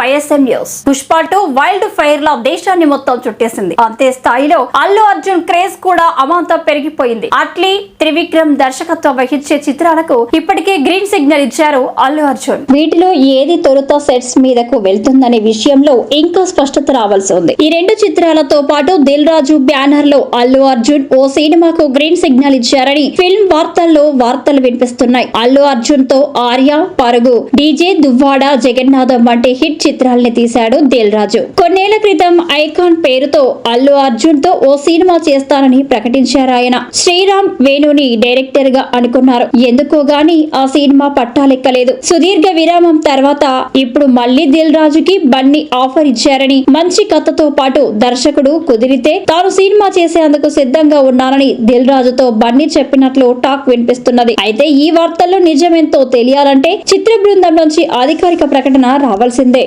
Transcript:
YSM news. Pushpa two wild fire లా దేశాన్ని మొత్తం చుట్టేసింది. అంతే స్థాయిలో అల్లు అర్జున్ క్రేజ్ కూడా అమాంతం పెరిగిపోయింది. అట్లీ త్రివిక్రమ్ దర్శకత్వం వహించే చిత్రాలకు ఇప్పటికే గ్రీన్ సిగ్నల్ ఇచ్చారు అల్లు అర్జున్. వీటిలో ఏది తొలుత సెట్స్ మీదకు వెళ్తుందనే విషయంలో ఇంకా స్పష్టత రావాల్సి ఉంది. ఈ రెండు చిత్రాలతో పాటు దిల్ రాజు బ్యానర్లో అల్లు అర్జున్ ఓ సినిమాకు గ్రీన్ సిగ్నల్ ఇచ్చారని ఫిల్మ్ వార్తల్లో వార్తలు వినిపిస్తున్నాయి. అల్లు అర్జున్తో ఆర్య పరుగు డీజే దువ్వాడ జగన్నాథం వంటి హిట్ చిత్రాల్ని తీశాడు దిల్ రాజు కొన్నేళ్ళ క్రితం ఐకాన్ పేరుతో అల్లు అర్జున్తో ఓ సినిమా చేస్తానని ప్రకటించారు ఆయన. శ్రీరామ్ వేణుని డైరెక్టర్గా అనుకున్నారు. ఎందుకో గాని ఆ సినిమా పట్టాలెక్కలేదు. సుదీర్ఘ విరామం తర్వాత ఇప్పుడు మళ్ళీ దిల్ రాజుకి బన్నీ ఆఫర్ ఇచ్చారని మంచి కథతో పాటు దర్శకుడు కుదిరితే తాను సినిమా చేసేందుకు సిద్ధంగా ఉన్నానని దిల్ రాజుతో బన్నీ చెప్పినట్లు టాక్ వినిపిస్తున్నది. అయితే ఈ వార్తల్లో నిజమేంతో తెలియాలంటే చిత్ర బృందం నుంచి అధికారిక ప్రకటన రావాల్సిందే.